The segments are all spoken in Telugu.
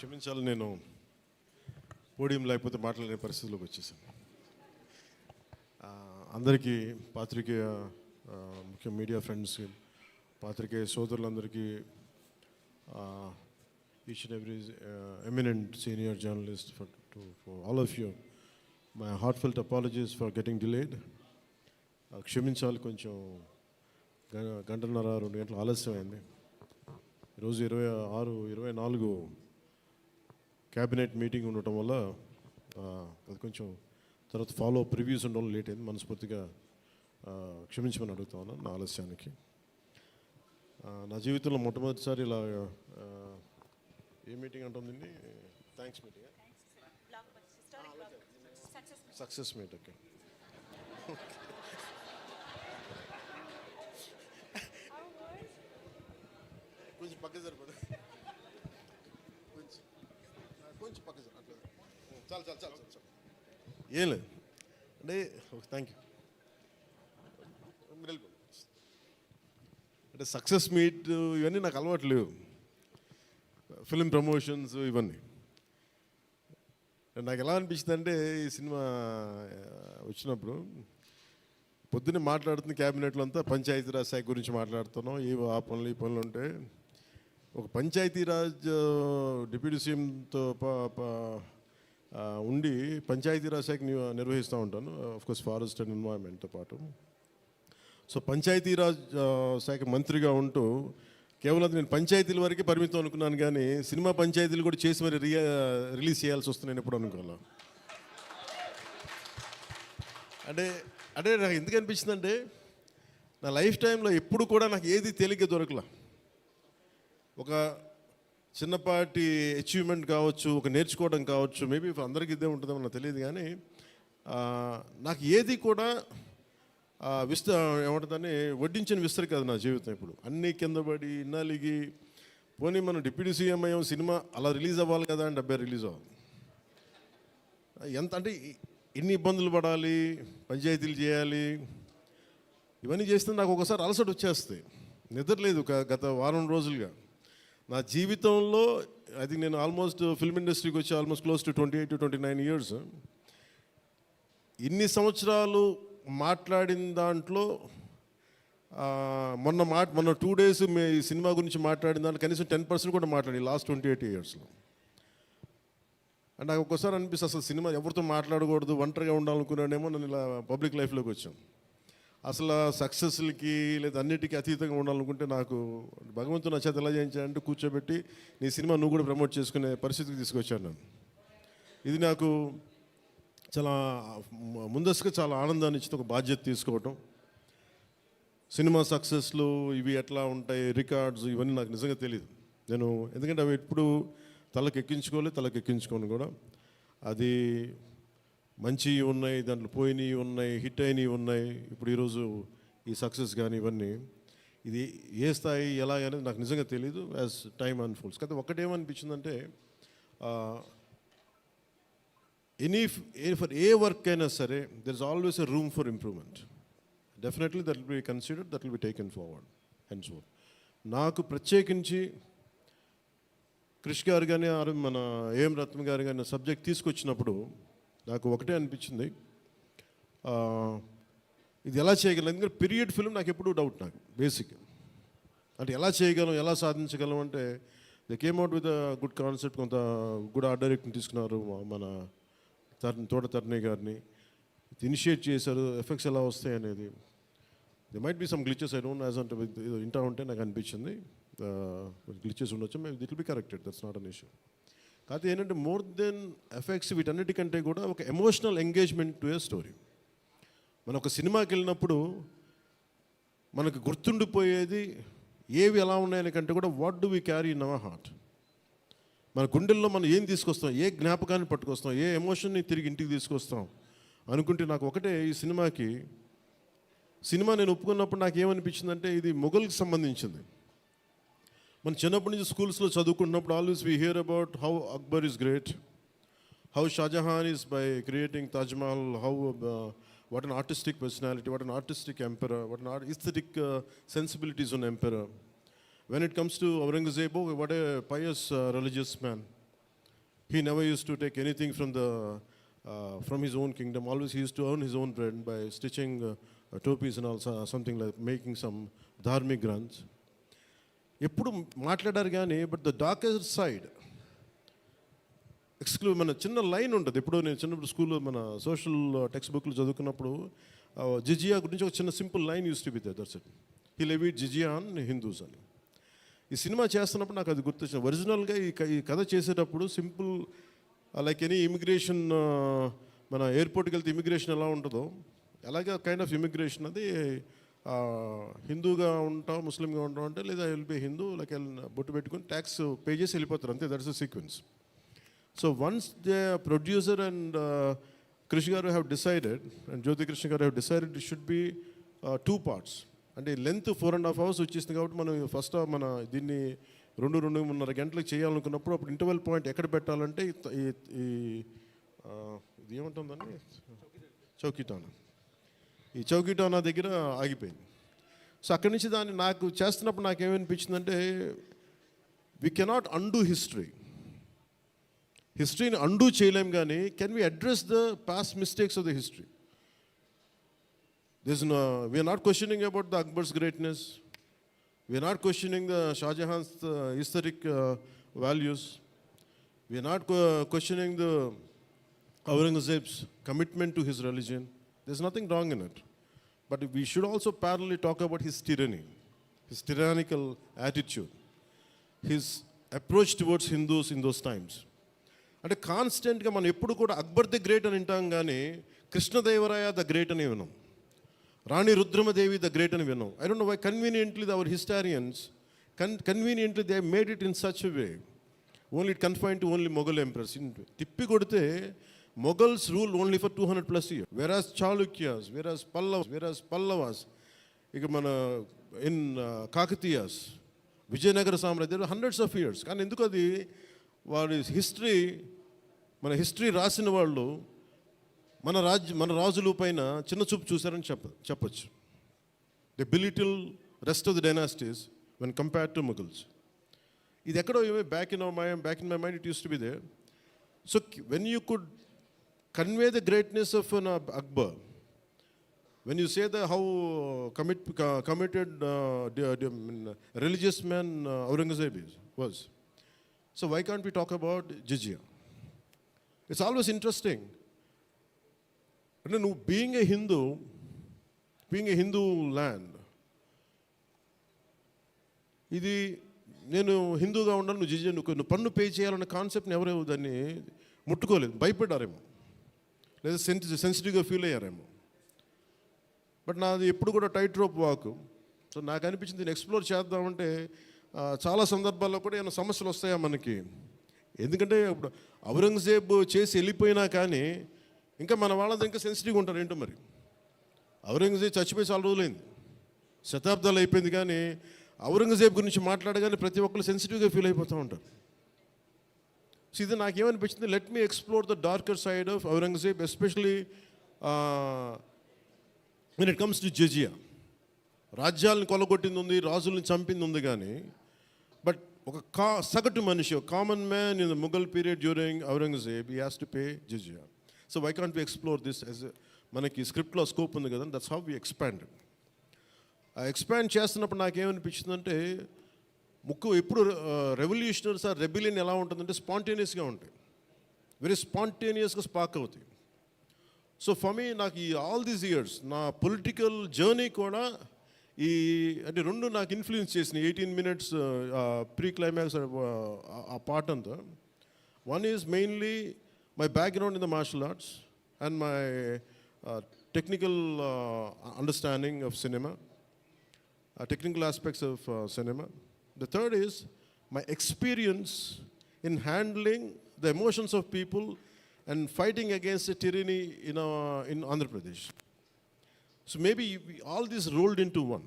క్షమించాలి నేను పోడియం లేకపోతే మాట్లాడే పరిస్థితిలోకి వచ్చేసాను. అందరికీ పాత్రికేయ ముఖ్య మీడియా ఫ్రెండ్స్ పాత్రికేయ సోదరులందరికీ each and every eminent senior journalist for to for all of you my heartfelt apologies for getting delayed క్షమించాలి కొంచెం. గ- గంటన్నర రెండు గంటలు ఆలస్యమైంది. ఈరోజు ఇరవై ఆరు ఇరవై నాలుగు క్యాబినెట్ మీటింగ్ ఉండటం వల్ల అది కొంచెం తర్వాత ఫాలో అప్ రివ్యూస్ ఉండడం లేట్ అయింది. మనస్ఫూర్తిగా క్షమించమని అడుగుతా ఉన్నాను నా ఆలస్యానికి. నా జీవితంలో మొట్టమొదటిసారి ఇలా ఏ మీటింగ్ అంటుంది thanks meeting success meet okay కొంచెం పక్క ఆ, కొంచెం పక్క సరి అట్లా. చాలు చాలు చాలు చాలు చాలు. ఏం లేదు. అంటే థ్యాంక్ యూ మీరు వెళ్ళిపోండి. అంటే సక్సెస్ మీట్ ఇవన్నీ నాకు అలవాటు లేవు. ఫిలిం ప్రమోషన్స్ ఇవన్నీ. నాకు ఎలా అనిపించింది అంటే ఈ సినిమా వచ్చినప్పుడు పొద్దున్నే మాట్లాడుతున్న క్యాబినెట్లో అంతా పంచాయతీరాజ్ శాఖ గురించి మాట్లాడుతున్నాం ఏ ఆ పనులు ఈ పనులు ఉంటే ఒక పంచాయతీరాజ్ డిప్యూటీ సీఎంతో ఉండి పంచాయతీరాజ్ శాఖ నిర్వహిస్తూ ఉంటాను. కోర్స్ ఫారెస్ట్ అండ్ ఎన్వైర్మెంట్తో పాటు. సో పంచాయతీరాజ్ శాఖ మంత్రిగా ఉంటూ కేవలం నేను పంచాయతీల వరకే పరిమితం అనుకున్నాను కానీ సినిమా పంచాయతీలు కూడా చేసి మరి రియా రిలీజ్ చేయాల్సి వస్తుంది నేను ఎప్పుడు అనుకోవాలా? అంటే అంటే నాకు ఎందుకు అనిపించిందంటే నా లైఫ్ టైంలో ఎప్పుడు కూడా నాకు ఏది తేలిగ్గా దొరకలా. ఒక చిన్నపాటి అచీవ్మెంట్ కావచ్చు ఒక నేర్చుకోవడం కావచ్చు మేబీ అందరికీ ఇదే ఉంటుందో నాకు తెలియదు కానీ నాకు ఏది కూడా విస్త ఏమంటుందని వడ్డించిన విస్తరి కాదు నా జీవితం ఇప్పుడు. అన్నీ కింద పడి ఇన్నాళ్ళకి పోనీ మనం డిప్యూటీ సీఎం అయ్యాం సినిమా అలా రిలీజ్ అవ్వాలి కదా అని డెబ్బై రిలీజ్ అవ్వాలి. ఎంత అంటే ఎన్ని ఇబ్బందులు పడాలి పంచాయతీలు చేయాలి ఇవన్నీ చేస్తే నాకు ఒకసారి అలసట వచ్చేస్తాయి నిద్రలేదు గత వారం రోజులుగా. నా జీవితంలో అది నేను ఆల్మోస్ట్ ఫిల్మ్ ఇండస్ట్రీకి వచ్చి almost close to twenty eight to twenty nine years ఇన్ని సంవత్సరాలు మాట్లాడిన దాంట్లో మొన్న మాట మొన్న టూ డేస్ మే ఈ సినిమా గురించి మాట్లాడిన దాంట్లో కనీసం టెన్ పర్సెంట్ కూడా మాట్లాడి లాస్ట్ ట్వంటీ ఎయిట్ ఇయర్స్లో అంటే నాకు ఒక్కోసారి అనిపిస్తుంది అసలు సినిమా ఎవరితో మాట్లాడకూడదు ఒంటరిగా ఉండాలనుకున్నానేమో నేను ఇలా పబ్లిక్ లైఫ్లోకి వచ్చాను అసలు సక్సెస్లకి లేదా అన్నిటికీ అతీతంగా ఉండాలనుకుంటే నాకు భగవంతుని నా చేత ఎలా చేయించాడంటే కూర్చోబెట్టి నీ సినిమా నువ్వు కూడా ప్రమోట్ చేసుకునే పరిస్థితికి తీసుకొచ్చాను నేను. ఇది నాకు చాలా ముందస్తుగా చాలా ఆనందాన్ని ఇచ్చిన ఒక బాధ్యత తీసుకోవటం. సినిమా సక్సెస్లు ఇవి ఎట్లా ఉంటాయి రికార్డ్స్ ఇవన్నీ నాకు నిజంగా తెలియదు నేను ఎందుకంటే అవి ఎప్పుడు తలకు ఎక్కించుకోవాలి తలకు ఎక్కించుకోను కూడా. అది మంచివి ఉన్నాయి దాంట్లో పోయినవి ఉన్నాయి హిట్ అయినవి ఉన్నాయి. ఇప్పుడు ఈరోజు ఈ సక్సెస్ కానీ ఇవన్నీ ఇది ఏ స్థాయి ఎలా అనేది నాకు నిజంగా తెలియదు యాజ్ టైమ్ అన్ఫోల్డ్స్ కదా ఒకటేమనిపించిందంటే ఎనీ ఫర్ ఏ వర్క్ అయినా సరే there is always a room for improvement definitely that will be considered that will be taken forward hence నాకు ప్రత్యేకించి క్రిష్ గారు కానీ మన ఏం రత్న గారు కానీ సబ్జెక్ట్ తీసుకొచ్చినప్పుడు నాకు ఒకటే అనిపించింది. ఇది ఎలా చేయగలం ఎందుకంటే పీరియడ్ ఫిల్మ్ నాకు ఎప్పుడూ డౌట్ నాకు బేసిక్ అంటే ఎలా చేయగలం ఎలా సాధించగలం అంటే they came out with good concept కొంత గుడ్ ఆర్ట్ డైరెక్ట్ని తీసుకున్నారు మన తరుణ్ తోట తరుణి గారిని. ఇనిషియేట్ చేశారు ఎఫెక్ట్స్ ఎలా వస్తాయి అనేది. There might be some glitches I don't as అంటే ఇంటా వింటా ఉంటే నాకు అనిపించింది. గ్లిచెస్ ఉండొచ్చు మేము it'd be corrected that's not an issue కాకపోతే ఏంటంటే మోర్ దెన్ ఎఫెక్ట్స్ వీటన్నిటికంటే కూడా ఒక emotional engagement to a story. మనం ఒక సినిమాకి వెళ్ళినప్పుడు మనకు గుర్తుండిపోయేది ఏవి ఎలా ఉన్నాయని కంటే కూడా what do we carry in our heart మన గుండెల్లో మనం ఏం తీసుకొస్తాం? ఏ జ్ఞాపకాన్ని పట్టుకొస్తాం? ఏ ఎమోషన్ని తిరిగి ఇంటికి తీసుకొస్తాం? అనుకుంటే నాకు ఒకటే ఈ సినిమాకి సినిమా నేను ఒప్పుకున్నప్పుడు నాకు ఏమనిపించిందంటే ఇది మొఘల్కి సంబంధించింది. మన చిన్నప్పటి నుంచి స్కూల్స్లో చదువుకున్నప్పుడు always we hear about how Akbar is great how Shah Jahan is by creating Taj Mahal how what an artistic personality what an artistic emperor what an aesthetic sensibilities ఉన్న emperor when it comes to Aurangzeb what a pious religious man He never used to take anything from the uh, from his own kingdom. Always he used to earn his own bread by stitching uh, uh, topis and also something like making some dharmic grants. ఎప్పుడు మాట్లాడారు కానీ బట్ ద డార్కర్ సైడ్ ఎక్స్క్లూ మన చిన్న లైన్ ఉంటుంది. ఇప్పుడు నేను చిన్నప్పుడు స్కూల్లో మన సోషల్ టెక్స్ట్ బుక్లు చదువుకున్నప్పుడు జిజియా గురించి ఒక చిన్న simple line used to be there's it he levied jizya on Hindus అని. ఈ సినిమా చేస్తున్నప్పుడు నాకు అది గుర్తొచ్చింది. ఒరిజినల్గా ఈ కథ చేసేటప్పుడు సింపుల్ లైక్ ఎనీ ఇమిగ్రేషన్ మన ఎయిర్పోర్ట్కి వెళ్తే ఇమిగ్రేషన్ ఎలా ఉంటుందో అలాగే కైండ్ ఆఫ్ ఇమిగ్రేషన్ అది హిందూగా ఉంటాం ముస్లింగా ఉంటాం అంటే లేదా వెళ్ళిపోయి హిందూ లైక్ బొట్టు పెట్టుకొని ట్యాక్స్ పే చేసి వెళ్ళిపోతారు. అంతే that's a sequence so once the producer and Krishi garu have decided and Jyothi Krishna garu have decided it should be two parts అంటే length four and half hours వచ్చేసింది కాబట్టి మనం ఫస్ట్ మన దీన్ని రెండు రెండున్నర గంటలకు చేయాలనుకున్నప్పుడు అప్పుడు ఇంటర్వెల్ పాయింట్ ఎక్కడ పెట్టాలంటే ఈ- ఈ ఇది ఏమంటుందండి చౌకీటానా ఈ చౌకీటానా దగ్గర ఆగిపోయింది. సో అక్కడి నుంచి దాన్ని నాకు చేస్తున్నప్పుడు నాకు ఏమనిపించిందంటే వి కెనాట్ అండూ హిస్టరీ హిస్టరీని అండూ చేయలేం కానీ can we address the past mistakes of the history this no we're not questioning about the Akbar's greatness we're not questioning the Shahjahan's historic values we're not questioning the Aurangzeb's commitment to his religion There's nothing wrong in it. But we should also parallelly talk about his tyranny his tyrannical attitude his approach towards Hindus in those times అంటే కాన్స్టెంట్గా మనం ఎప్పుడు కూడా అక్బర్ ది గ్రేట్ అని వింటాం కానీ కృష్ణదేవరాయ ద గ్రేట్ అని విన్నాం రాణి రుద్రమదేవి ద గ్రేట్ అని విన్నాం I don't know why conveniently our historians con conveniently they made it in such way only it confine to only Mughal empires తిప్పి కొడితే Mughals rule only for two hundred plus year whereas Chalukyas whereas Pallava whereas Pallavas ఇక మన ఇన్ కాకతీయాస్ విజయనగర సామ్రాజ్యం హండ్రెడ్స్ ఆఫ్ ఇయర్స్ కానీ ఎందుకు అది? వారి హిస్టరీ మన హిస్టరీ రాసిన వాళ్ళు మన రాజ్య మన రాజుల పైన చిన్న చూపు చూశారని చెప్ప చెప్పచ్చు. The belittle rest of the dynasties when compare to Mughals ఇది ఎక్కడో back in my back in my mind it used to be they so when you could convey the greatness of an Akbar when you say the how commit, co- committed uh, the- the, I mean, religious man uh, Aurangzeb is, was. So why can't we talk about jizya? It's always interesting. అంటే నువ్వు being a Hindu being a Hindu land ఇది నేను హిందూగా ఉండాలి నువ్వు జిజియా నువ్వు నువ్వు పన్ను పే చేయాలన్న కాన్సెప్ట్ని ఎవరు దాన్ని ముట్టుకోలేదు భయపడ్డారేమో లేదా సెన్సి సెన్సిటివ్గా ఫీల్ అయ్యారేమో. బట్ నాది ఎప్పుడు కూడా టైట్ రోప్ వాక్ సో నాకు అనిపించింది నేను ఎక్స్ప్లోర్ చేద్దామంటే చాలా సందర్భాల్లో కూడా ఏమైనా సమస్యలు వస్తాయా మనకి? ఎందుకంటే ఇప్పుడు ఔరంగజేబ్ చేసి వెళ్ళిపోయినా కానీ ఇంకా మన వాళ్ళంతా ఇంకా సెన్సిటివ్గా ఉంటారు ఏంటో మరి? ఔరంగజేబ్ చచ్చిపోయి చాలా రోజులైంది. శతాబ్దాలు అయిపోయింది కానీ ఔరంగజేబ్ గురించి మాట్లాడగానే ప్రతి ఒక్కరు సెన్సిటివ్గా ఫీల్ అయిపోతూ ఉంటారు. సో ఇది నాకేమనిపించింది let me explore the darker side of Aurangzeb especially when it comes to jizya రాజ్యాలను కొలగొట్టింది ఉంది రాజులను చంపింది ఉంది కానీ బట్ ఒక కా సగటు మనిషి common man in the Mughal period during Aurangzeb ఈ has to pay jizya so why can't we explore this as మనకి స్క్రిప్ట్లో స్కోప్ ఉంది కదా that's how we expand expand చేస్తున్నప్పుడు నాకేమనిపించిందంటే ముక్కు ఎప్పుడు రెవల్యూషనరీస్ ఆ రెబిలియన్ ఎలా ఉంటుందంటే స్పాంటేనియస్గా ఉంటాయి. వెరీ స్పాంటేనియస్గా స్పార్క్ అవుతాయి. సో ఫర్ మీ నాకు ఈ ఆల్ దీస్ ఇయర్స్ నా పొలిటికల్ జర్నీ కూడా ఈ అంటే రెండు నాకు ఇన్ఫ్లుయెన్స్ చేసినాయి. ఎయిటీన్ మినిట్స్ ప్రీ క్లైమాక్స్ ఆ పార్ట్ అంతా. One is mainly my background in the martial arts and my technical understanding of cinema technical aspects of cinema. The third is my experience in handling the emotions of people and fighting against the tyranny in, uh, in Andhra Pradesh. So maybe we, all this rolled into one.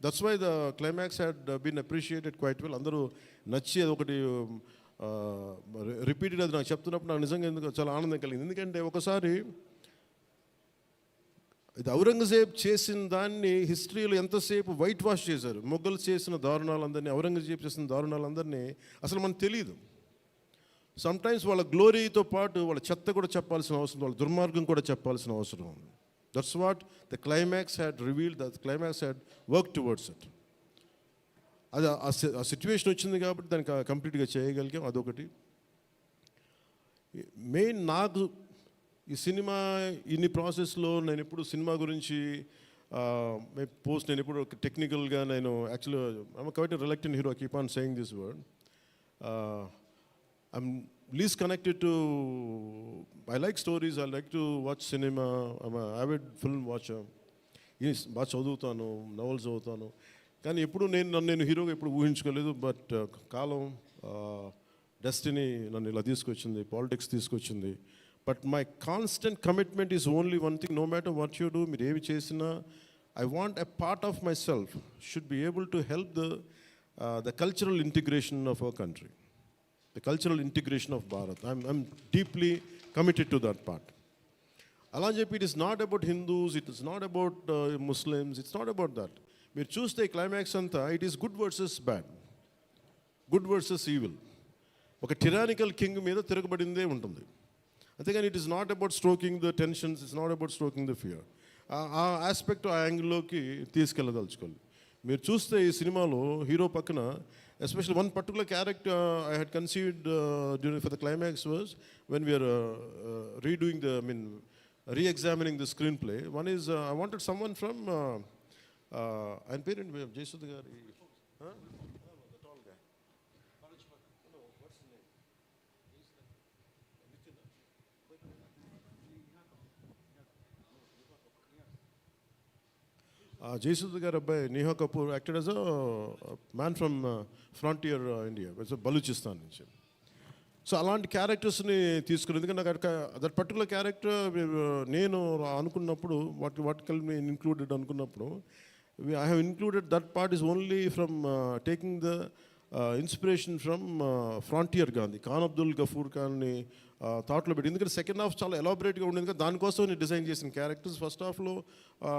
That's why the climax had uh, been appreciated quite well. అందరూ నచ్చి అది ఒకటి రిపీటెడ్ అది నాకు చెప్తున్నప్పుడు నాకు నిజంగా ఎందుకు చాలా ఆనందం కలిగింది ఎందుకంటే ఒకసారి ఇది ఔరంగజేబ్ చేసిన దాన్ని హిస్టరీలో ఎంతసేపు వైట్ వాష్ చేశారు? మొఘల్స్ చేసిన దారుణాలందరినీ ఔరంగజేబ్ చేసిన దారుణాలందరినీ అసలు మనకు తెలియదు సమ్టైమ్స్ వాళ్ళ గ్లోరీతో పాటు వాళ్ళ చెత్త కూడా చెప్పాల్సిన అవసరం వాళ్ళ దుర్మార్గం కూడా చెప్పాల్సిన అవసరం ఉంది. That's what the climax had reveal the climax had work towards it అది ఆ సి- ఆ సిచ్యువేషన్ వచ్చింది కాబట్టి దానికి కంప్లీట్గా చేయగలిగాం. అదొకటి. మెయిన్ నాకు ఈ సినిమా ఇన్ని ప్రాసెస్లో నేను ఎప్పుడు సినిమా గురించి పోస్ట్ నేను ఎప్పుడు టెక్నికల్గా నేను యాక్చువల్గా I'm quite reluctant hero keep on saying this word I'm less connected to I like stories I like to watch cinema I'm avid film watch బాగా చదువుతాను నవల్స్ చదువుతాను. కానీ ఎప్పుడు నేను నన్ను నేను హీరోగా ఎప్పుడు ఊహించుకోలేదు బట్ కాలం డెస్టినీ నన్ను ఇలా తీసుకొచ్చింది పాలిటిక్స్ తీసుకొచ్చింది. But my constant commitment is only one thing no matter what you do మీరు ఏమి చేసినా I want a part of myself should be able to help the the cultural integration of our country the cultural integration of Bharat. I'm, I'm deeply committed to that part. అలా అని చెప్పి it is not about Hindus it is not about Muslims it's not about that మీరు చూస్తే క్లైమాక్స్ అంతా it is good versus bad good versus evil ఒక టిరానికల్ కింగ్ మీద తిరగబడిందే ఉంటుంది. అంతేగాని it is not about stroking the tensions it's not about stroking the fear ఆ ఆస్పెక్ట్ ఆ యాంగిల్లోకి తీసుకెళ్ళదలుచుకోవాలి మీరు చూస్తే ఈ సినిమాలో హీరో పక్కన special one particular character I had conceived during for the climax was when we're redoing the I mean re-examining the screenplay. One is uh, I wanted someone from uh, uh, ఆయన పేరేంటి? మీ- జయసుధ గారి ఆ గారు అబ్బాయి Neha Kapoor acted as a man from frontier India. Balochistan నుంచి. సో అలాంటి క్యారెక్టర్స్ని తీసుకుని ఎందుకంటే నాకు దట్ పర్టికులర్ క్యారెక్టర్ నేను అనుకున్నప్పుడు what what call me included అనుకున్నప్పుడు I have included that part is only from taking the inspiration from frontier Gandhi Khan Abdul Ghaffar ఖాన్ని థాట్లో పెట్టి. ఎందుకంటే సెకండ్ హాఫ్ చాలా ఎలాబరేట్గా ఉండేది. కదా దానికోసం నేను డిజైన్ చేసిన క్యారెక్టర్స్ ఫస్ట్ హాఫ్లో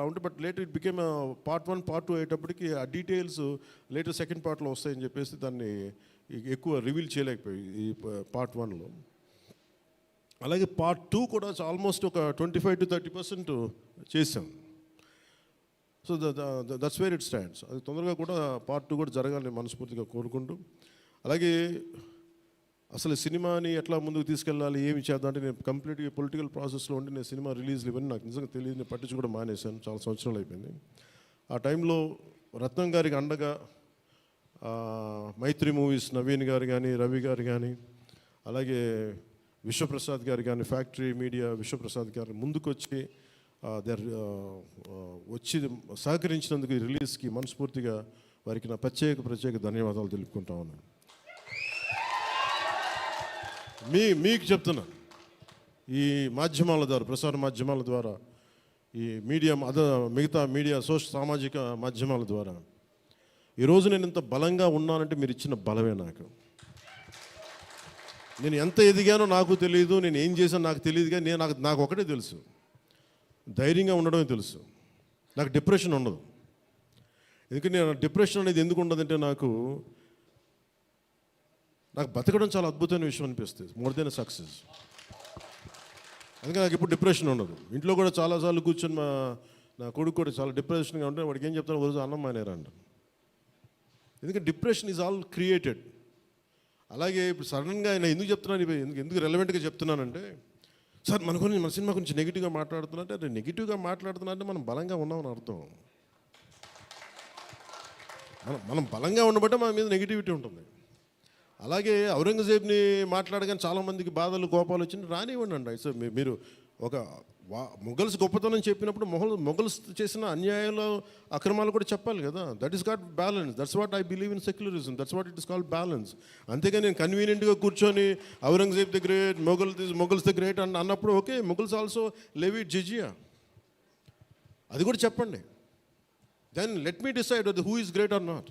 ఉంటే but later it became part one part two అయ్యేటప్పటికి ఆ డీటెయిల్స్ లేటర్ సెకండ్ పార్ట్లో వస్తాయని చెప్పేసి దాన్ని ఎక్కువ రివీల్ చేయలేకపోయి ఈ పార్ట్ వన్లో అలాగే పార్ట్ టూ కూడా ఆల్మోస్ట్ ఒక twenty five to thirty percent చేసాం so that's where it stands అది తొందరగా కూడా పార్ట్ టూ కూడా జరగాలని మనస్ఫూర్తిగా కోరుకుంటూ అలాగే అసలు సినిమాని ఎట్లా ముందుకు తీసుకెళ్ళాలి ఏమి చేద్దాం అంటే నేను కంప్లీట్గా పొలిటికల్ ప్రాసెస్లో ఉండి నేను సినిమా రిలీజ్లు ఇవన్నీ నాకు నిజంగా తెలియదు నేను కూడా మానేశాను. చాలా సంవత్సరాలు అయిపోయింది. ఆ టైంలో రత్నం గారికి అండగా మైత్రి మూవీస్ నవీన్ గారు కానీ రవి గారు కానీ అలాగే విశ్వప్రసాద్ గారు కానీ ఫ్యాక్టరీ మీడియా విశ్వప్రసాద్ గారు ముందుకొచ్చి దర్ వచ్చి సహకరించినందుకు ఈ రిలీజ్కి మనస్ఫూర్తిగా వారికి నా ప్రత్యేక ప్రత్యేక ధన్యవాదాలు తెలుపుకుంటా ఉన్నాను. మీ మీకు చెప్తున్నా ఈ మాధ్యమాల ద్వారా ప్రసార మాధ్యమాల ద్వారా ఈ మీడియా అద మిగతా మీడియా సోషల్ సామాజిక మాధ్యమాల ద్వారా ఈరోజు నేను ఇంత బలంగా ఉన్నానంటే మీరు ఇచ్చిన బలమే నాకు. నేను ఎంత ఎదిగానో నాకు తెలియదు నేను ఏం చేశానో నాకు తెలియదు కానీ నేను నాకు నాకు ఒకటే తెలుసు. ధైర్యంగా ఉండడమే తెలుసు. నాకు డిప్రెషన్ ఉండదు. ఎందుకంటే నేను డిప్రెషన్ అనేది ఎందుకు ఉండదంటే నాకు నాకు బతకడం చాలా అద్భుతమైన విషయం అనిపిస్తుంది. మోర్ దెన్ సక్సెస్ అందుకే నాకు ఇప్పుడు డిప్రెషన్ ఉండదు. ఇంట్లో కూడా చాలాసార్లు కూర్చొని మా నా కొడుకు కూడా చాలా డిప్రెషన్గా ఉంటే వాడికి ఏం చెప్తాను రోజు అన్నం మానేరంట ఎందుకంటే డిప్రెషన్ ఈజ్ ఆల్ క్రియేటెడ్ అలాగే ఇప్పుడు సడన్గా ఆయన ఎందుకు చెప్తున్నాను ఎందుకు ఎందుకు రెలవెంట్గా చెప్తున్నానంటే సార్ మన గురించి మన సినిమా గురించి నెగిటివ్గా మాట్లాడుతున్నట్టు అంటే నెగిటివ్గా మాట్లాడుతున్నట్టే మనం బలంగా ఉన్నామని అర్థం. మనం మనం బలంగా ఉండబట్టే మన మీద నెగిటివిటీ ఉంటుంది. అలాగే ఔరంగజేబ్ని మాట్లాడగానే చాలామందికి బాధలు కోపాలు వచ్చింది రానివ్వండి అండి. సార్ మీరు ఒక వా మొఘల్స్ గొప్పతనం చెప్పినప్పుడు మొఘల్ మొఘల్స్ చేసిన అన్యాయాలు అక్రమాలు కూడా చెప్పాలి కదా. That is got balance that's what I believe in secularism that's what it is called balance అంతేగాని నేను కన్వీనియంట్గా కూర్చొని Aurangzeb the great Mughal Mughals the great అన్న అన్నప్పుడు okay Mughals also levied jizya అది కూడా చెప్పండి. Then let me decide who is great or not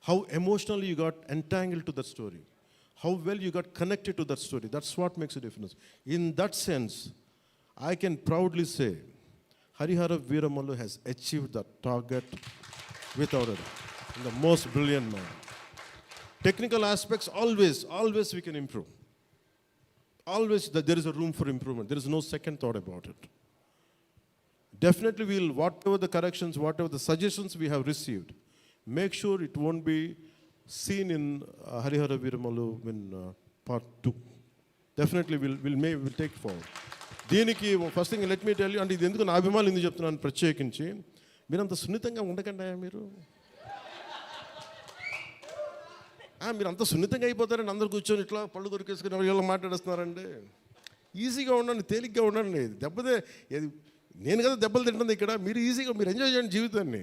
how emotionally you got entangled to that story, how well you got connected to that story. That's what makes a difference. In that sense, I can proudly say Harihara Veeramallu has achieved that target without a doubt. In the most brilliant manner. Technical aspects, always, always we can improve. Always that there is a room for improvement. There is no second thought about it. Definitely, we'll, whatever the corrections, whatever the suggestions we have received, make sure it won't be seen in Harihara Veeramallu Viramalu part two definitely will will may will take far దీనికి first thing let me tell అంటే ఇది ఎందుకు నా అభిమానులు ఎందుకు చెప్తున్నాను ప్రత్యేకించి మీరు అంత సున్నితంగా ఉండకండి మీరు. ఆ, మీరు అంత సున్నితంగా అయిపోతారండి అందరు కూర్చొని ఇట్లా పళ్ళు దొరికేసుకుని ఎవరు మాట్లాడేస్తున్నారండి? ఈజీగా ఉండండి తేలిగ్గా ఉండండి. దెబ్బతే నేను కదా దెబ్బలు తింటుంది ఇక్కడ మీరు ఈజీగా మీరు ఎంజాయ్ చేయండి జీవితాన్ని.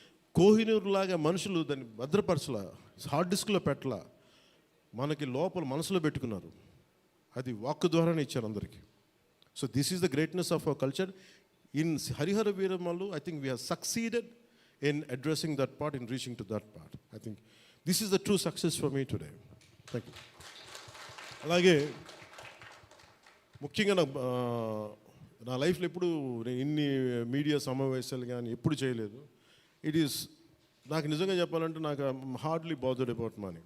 కోహినూరు లాగా మనుషులు దాన్ని భద్రపరచల హార్డ్ డిస్క్లో పెట్టలా మనకి లోపల మనసులో పెట్టుకున్నారు. అది వాక్ ద్వారానే ఇచ్చారు అందరికీ. So this is the greatness of our culture in Harihara Veeramallu I think we have succeeded in addressing that part in reaching to that part I think this is the true success for me today thank you అలాగే ముఖ్యంగా నా నా లైఫ్లో ఎప్పుడు నేను ఇన్ని మీడియా సమావేశాలు కానీ ఎప్పుడు చేయలేదు. ఇట్ ఈస్ నాకు నిజంగా చెప్పాలంటే నాకు హార్డ్లీ బాదర్డ్ అబౌట్ మనీ.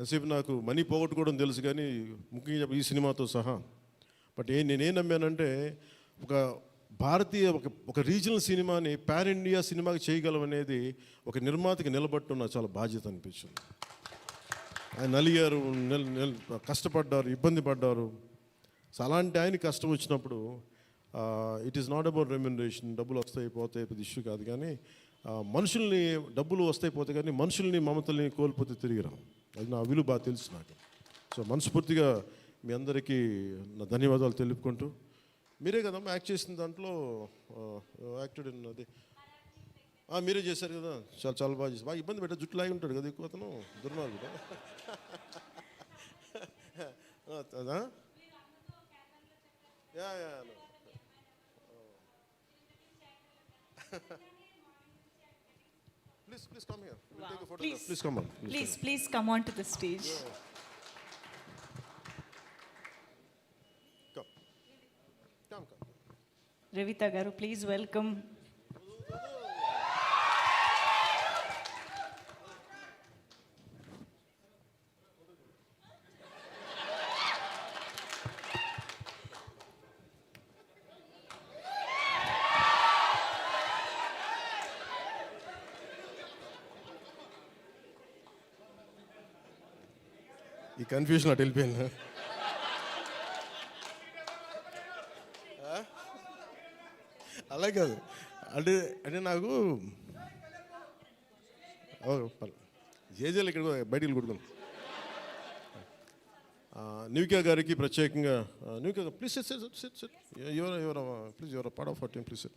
ఎంతసేపు నాకు మనీ పోగొట్టుకోవడం తెలుసు కానీ ముఖ్యంగా చెప్ప- ఈ సినిమాతో సహా. బట్ ఏ నేనేం నమ్మానంటే ఒక భారతీయ ఒక ఒక రీజనల్ సినిమాని పాన్ ఇండియా సినిమాకి చేయగలం అనేది ఒక నిర్మాతకి నిలబట్టడం నాకు చాలా బాధ్యత అనిపించింది. ఆయన నలిగారు కష్టపడ్డారు ఇబ్బంది పడ్డారు. సో అలాంటి ఆయన కష్టం వచ్చినప్పుడు it is not about remuneration డబ్బులు వస్తాయి పోతాయి పెద్ద ఇష్యూ కాదు కానీ మనుషుల్ని డబ్బులు వస్తాయి పోతే కానీ మనుషుల్ని మమతల్ని కోల్పోతే తిరిగి రాం అది నా విలువ బాగా తెలుసు నాకు. సో మనస్ఫూర్తిగా మీ అందరికీ నా ధన్యవాదాలు తెలుపుకుంటూ మీరే కదమ్మా యాక్ట్ చేసిన దాంట్లో యాక్టెడ్ అది. మీరే చేశారు కదా. చాలా చాలా బాగా చేశారు. బాగా ఇబ్బంది పెట్టా జుట్టు లాగి ఉంటాడు కదా ఎక్కువ అతను. దుర్మార్గుడు. అదా? Yeah yeah Please, please come here. We'll Wow. take a photograph. Please. Please, come on. Please, please come on to the stage. Come. Come, come. Revita Garu, please welcome ఇది కన్ఫ్యూజన్ అటు వెళ్ళిపోయింది. అలా కాదు. అంటే అంటే నాకు ఓ, జేజేలు ఇక్కడ బయటికి కొడుకుని న్యూకియా గారికి ప్రత్యేకంగా న్యూకియా please sit sit sit sit ఎవరో ఎవరు ప్లీజ్ ఎవరో part of team please sit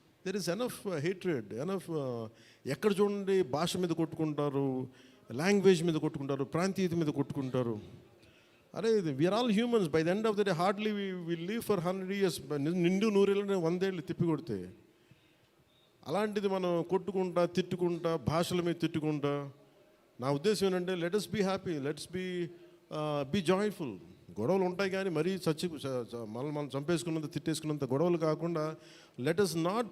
there is enough hatred enough ఎక్కడ చూడండి భాష మీద కొట్టుకుంటారు లాంగ్వేజ్ మీద కొట్టుకుంటారు ప్రాంతీయత మీద కొట్టుకుంటారు. అరే we're all humans by the end of the day hardly we live for hundred years నిండు నూరేళ్ళు వందేళ్ళు తిప్పి కొడితే. అలాంటిది మనం కొట్టుకుంటా తిట్టుకుంటా భాషల మీద తిట్టుకుంటా. నా ఉద్దేశం ఏంటంటే let us be happy let's be be joyful గొడవలు ఉంటాయి కానీ మరీ చచ్చి మనల్ని మనం చంపేసుకున్నంత తిట్టేసుకున్నంత గొడవలు కాకుండా లెట్ అస్ నాట్